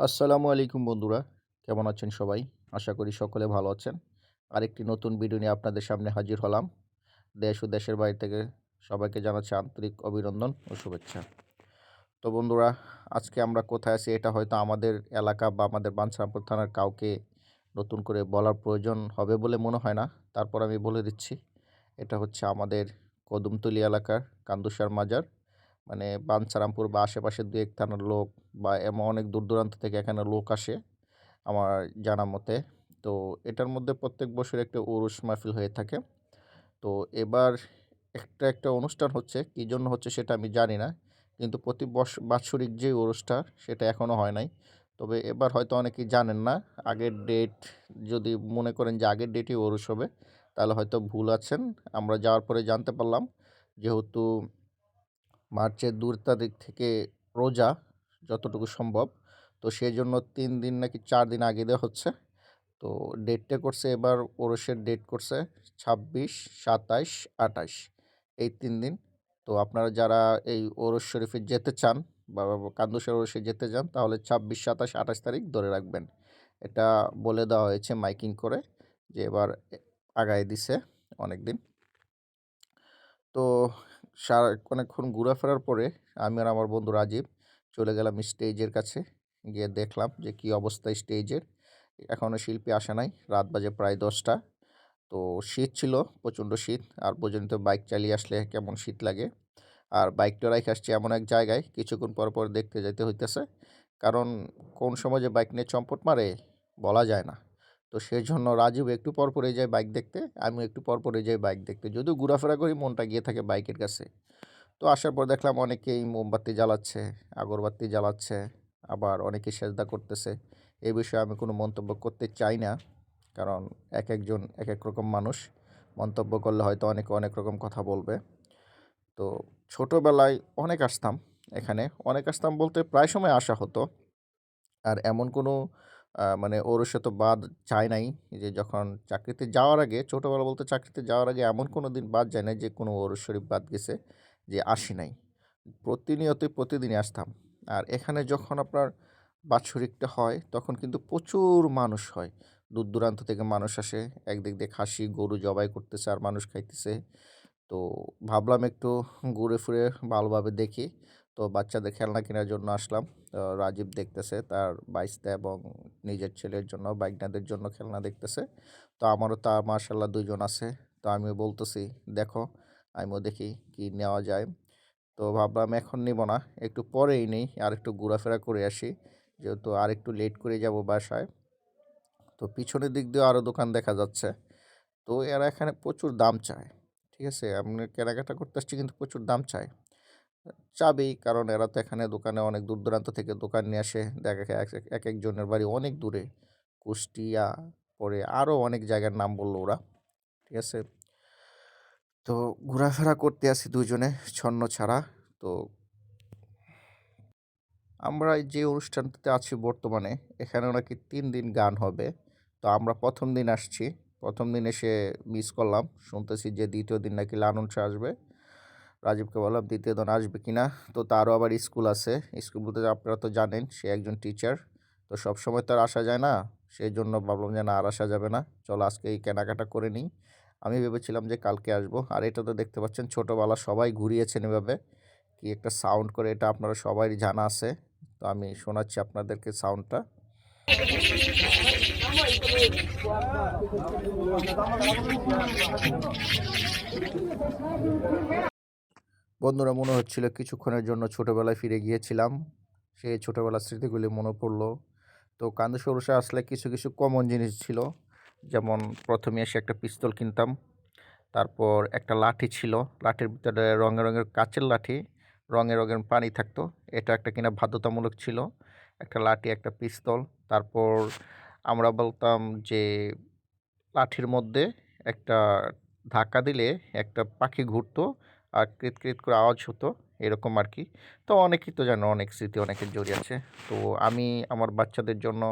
আসসালামু আলাইকুম বন্ধুরা। কেমন আছেন সবাই? আশা করি সকলে ভালো আছেন। আরেকটি নতুন ভিডিও নিয়ে আপনাদের সামনে হাজির হলাম। দেশ ও দেশের বাইরে থেকে সবাইকে জানাচ্ছি আন্তরিক অভিনন্দন ও শুভেচ্ছা। তো বন্ধুরা, আজকে আমরা কোথায় আছি এটা হয়তো আমাদের এলাকা বা আমাদের বাঞ্ছারামপুর থানার কাউকে নতুন করে বলার প্রয়োজন হবে বলে মনে হয় না। তারপর আমি বলে দিচ্ছি, এটা হচ্ছে আমাদের কদমতলি এলাকার কান্দুসার মাজার। মানে বাঞ্ছারামপুর বা আশেপাশের দু এক থানার লোক বা এমন অনেক দূর দূরান্ত থেকে এখানে লোক আসে আমার জানা মতে। তো এটার মধ্যে প্রত্যেক বছর একটা উরুস মাহফিল হয়ে থাকে। তো এবার একটা একটা অনুষ্ঠান হচ্ছে, কী জন্য হচ্ছে সেটা আমি জানি না। কিন্তু প্রতি বস, বাৎসরিক যে উরুসটা সেটা এখনও হয় নাই। তবে এবার হয়তো অনেকেই জানেন না, আগের ডেট যদি মনে করেন যে আগের ডেটই ওরস হবে, তাহলে হয়তো ভুল আছেন। আমরা যাওয়ার পরে জানতে পারলাম, যেহেতু মার্চের দু তারিখ থেকে রোজা যতটুকু সম্ভব। তো সেই জন্য তিন দিন নাকি চার দিন আগে দেওয়া হচ্ছে। তো ডেটটা করছে এবার ওরসের ডেট করছে ছাব্বিশ, সাতাইশ, আটাইশ। এই তিন দিন। তো আপনারা যারা এই ওরস শরীফে যেতে চান বা কান্দুসের ওরসে যেতে চান তাহলে ছাব্বিশ সাতাশ আঠাশ তারিখ ধরে রাখবেন। এটা বলে দেওয়া হয়েছে মাইকিং করে যে এবার আগায় দিছে অনেক দিন। তো সারা অনেকক্ষণ ঘোরাফেরার পরে আমি আর আমার বন্ধু রাজীব চলে গেলাম স্টেজের কাছে। গিয়ে দেখলাম যে কী অবস্থা স্টেজের। এখনও শিল্পী আসে নাই, রাত বাজে প্রায় দশটা। তো শীত ছিল, প্রচণ্ড শীত, আর পর্যন্ত বাইক চালিয়ে আসলে কেমন শীত লাগে। আর বাইকটা রাইখে আসছে এমন এক জায়গায়, কিছুক্ষণ পর পর দেখতে যেতে হইতেছে। কারণ কোন সময় যে বাইক নিয়ে চম্পট মারে, বলা যায় না। তো সেই জন্য রাজীব একটু পর পরে যায় বাইক দেখতে আমি একটু পর পরে যাই বাইক দেখতে। যদিও ঘোরাফেরা করি, মনটা গিয়ে থাকে বাইকের কাছে। তো আসার পর দেখলাম অনেকেই মোমবাতি জ্বালাচ্ছে, আগরবাতি জ্বালাচ্ছে, আবার অনেকে সেজদা করতেছে। এই বিষয়ে আমি কোনো মন্তব্য করতে চাই না, কারণ এক একজন এক এক রকম মানুষ। মন্তব্য করলে হয়তো অনেকে অনেক রকম কথা বলবে। তো ছোটোবেলায় অনেক আসতাম এখানে। অনেক আসতাম বলতে প্রায় সময় আসা হতো। আর এমন কোনো মানে ওর সাথে বাদ যায় নাই যে যখন চাকরিতে যাওয়ার আগে, ছোটোবেলা বলতে চাকরিতে যাওয়ার আগে এমন কোনো দিন বাদ যায় না যে কোনো ওরস শরীফ বাদ গেছে যে আসি নাই। প্রতিনিয়তই প্রতিদিনই আসতাম। আর এখানে যখন আপনার বাৎসরিকটা হয়, তখন কিন্তু প্রচুর মানুষ হয়। দূর দূরান্ত থেকে মানুষ আসে, একদিক দিয়ে খাসি, গরু জবাই করতেছে আর মানুষ খাইতেছে। তো ভাবলাম একটু ঘুরে ফিরে ভালোভাবে দেখি। তো বাচ্চাদের খেলনা কেনার জন্য আসলাম। রাজীব দেখতেছে তার বাইসতে এবং নিজের ছেলের জন্য, বাইকনাদের জন্য খেলনা দেখতেছে। তো আমারও তা মার্শাল্লাহ দুজন আছে। তো আমিও বলতেছি, দেখো। আমিও দেখি কি নেওয়া যায়। তো ভাবলাম এখন নিব না, একটু পরেই নেই আর একটু ঘোরাফেরা করে আসি। যেহেতু আর একটু লেট করে যাব বাসায়। তো পিছনের দিক দিয়েও আরও দোকান দেখা যাচ্ছে। তো এরা এখানে প্রচুর দাম চায়, ঠিক আছে? আপনি কেনাকাটা করতে আসছি কিন্তু প্রচুর দাম চায়। চাবেই। কারণ এরা তো এখানে দোকানে অনেক দূর দূরান্ত থেকে দোকান নিয়ে আসে। দেখা এক এক একজনের বাড়ি অনেক দূরে। কুষ্টিয়া, পরে আরও অনেক জায়গার নাম বলল ওরা। ঠিক আছে? তো ঘোরাফেরা করতে আসি দুজনে ছন্ন ছাড়া। তো আমরা যে অনুষ্ঠানটাতে আছি বর্তমানে, এখানে নাকি তিন দিন গান হবে। তো আমরা প্রথম দিন আসছি। প্রথম দিন এসে মিস করলাম। শুনতেছি যে দ্বিতীয় দিন নাকি লালন আসবে। রাজীবকে বললাম, দ্বিতীয় দিন আসবে কি না? তো তারও আবার স্কুল আছে। স্কুল বলতে আপনারা তো জানেন, সে একজন টিচার তো সব সময় তো আর আসা যায় না। সেই জন্য ভাবলাম যে না, আর আসা যাবে না। চলো আজকে এই কেনাকাটা করে নিই। আমি ভেবেছিলাম যে কালকে আসব। আর এটা তো দেখতে পাচ্ছেন, ছোটোবেলা সবাই ঘুরিয়েছেন এভাবে। কি একটা সাউন্ড করে, এটা আপনারা সবাই জানা আছে। তো আমি শোনাচ্ছি আপনাদেরকে সাউন্ডটা বন্ধুরা, মনে হচ্ছিল কিছুক্ষণের জন্য ছোটোবেলায় ফিরে গিয়েছিলাম। সেই ছোটোবেলার স্মৃতিগুলি মনে পড়ল। তো কান্দু সরষে আসলে কিছু কিছু কমন জিনিস ছিল। যেমন প্রথমে এসে একটা পিস্তল কিনতাম, তারপর একটা লাঠি ছিল। লাঠির ভিতরে রঙের রঙের কাচের লাঠি রঙের রঙের পানি থাকতো। এটা একটা কিনা বাধ্যতামূলক ছিল। একটা লাঠি, একটা পিস্তল। তারপর আমরা বলতাম যে লাঠির মধ্যে একটা ধাক্কা দিলে একটা পাখি ঘুরতো। আর কৃত ক্রিত করে আওয়াজ হতো এরকম আর কি তো অনেকেই তো জানো, অনেক স্মৃতি, অনেকের জড়িয়ে আছে। তো আমি আমার বাচ্চাদের জন্য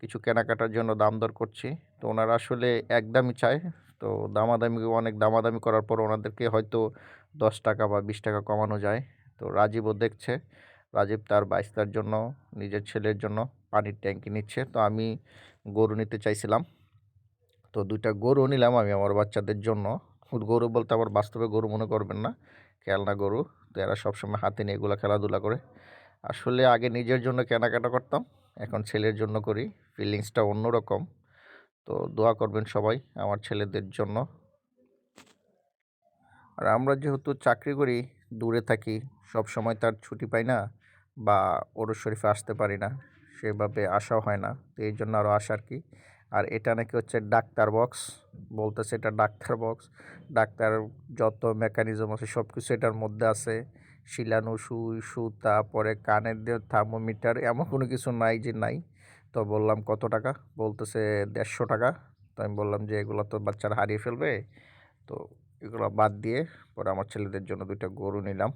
কিছু কেনাকাটার জন্য দাম দর করছি। তো ওনারা আসলে একদমই চায়। তো দামাদামি, অনেক দামাদামি করার পর ওনাদেরকে হয়তো দশ টাকা বা বিশ টাকা কমানো যায়। তো রাজীবও দেখছে। রাজীব তার বাইস্তার জন্য, নিজের ছেলের জন্য পানির ট্যাঙ্কি নিচ্ছে। তো আমি গরু নিতে চাইছিলাম। তো দুইটা গরু নিলাম আমি আমার বাচ্চাদের জন্য। গরু বলতে আবার বাস্তবে গরু মনে করবেন না। খেলনা গরু, তো এরা সবসময় হাতে নিয়ে এগুলো খেলাধুলা করে। আসলে আগে নিজের জন্য কেনাকাটা করতাম, এখন ছেলের জন্য করি ফিলিংসটা অন্যরকম। তো দোয়া করবেন সবাই আমার ছেলেদের জন্য। আর আমরা যেহেতু চাকরি করি, দূরে থাকি সব সময় তার ছুটি পাই না বা ওরস শরীফে আসতে পারি না, সেভাবে আসাও হয় না, তো এই জন্য আরও আসার কি। আর এটা নাকি হচ্ছে ডাক্তার বক্স, বলতেছে এটা ডাক্তার বক্স। ডাক্তার যত মেকানিজম আছে সব কিছু এটার মধ্যে আছে। শিলানু সুই সুতা, পরে কানের দিয়ে থার্মোমিটার, এমন কোনো কিছু নাই যে নাই। তো বললাম, কত টাকা? বলতেছে, দেড়শো টাকা। তো আমি বললাম যে, এগুলো তো বাচ্চারা হারিয়ে ফেলবে। তো এগুলো বাদ দিয়ে পরে আমার ছেলেদের জন্য দুইটা গরু নিলাম।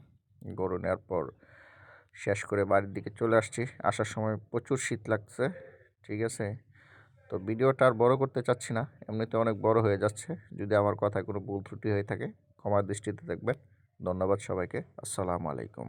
গরু নেওয়ার পর শেষ করে বাড়ির দিকে চলে আসছি। আসার সময় প্রচুর শীত লাগছে, ঠিক আছে? তো ভিডিওটা আর বড় করতে চাচ্ছি না, এমনিতে অনেক বড় হয়ে যাচ্ছে। যদি আমার কথায় কোনো ভুল ত্রুটি হয়ে থাকে, ক্ষমার দৃষ্টিতে দেখবেন। ধন্যবাদ সবাইকে। আসসালামু আলাইকুম।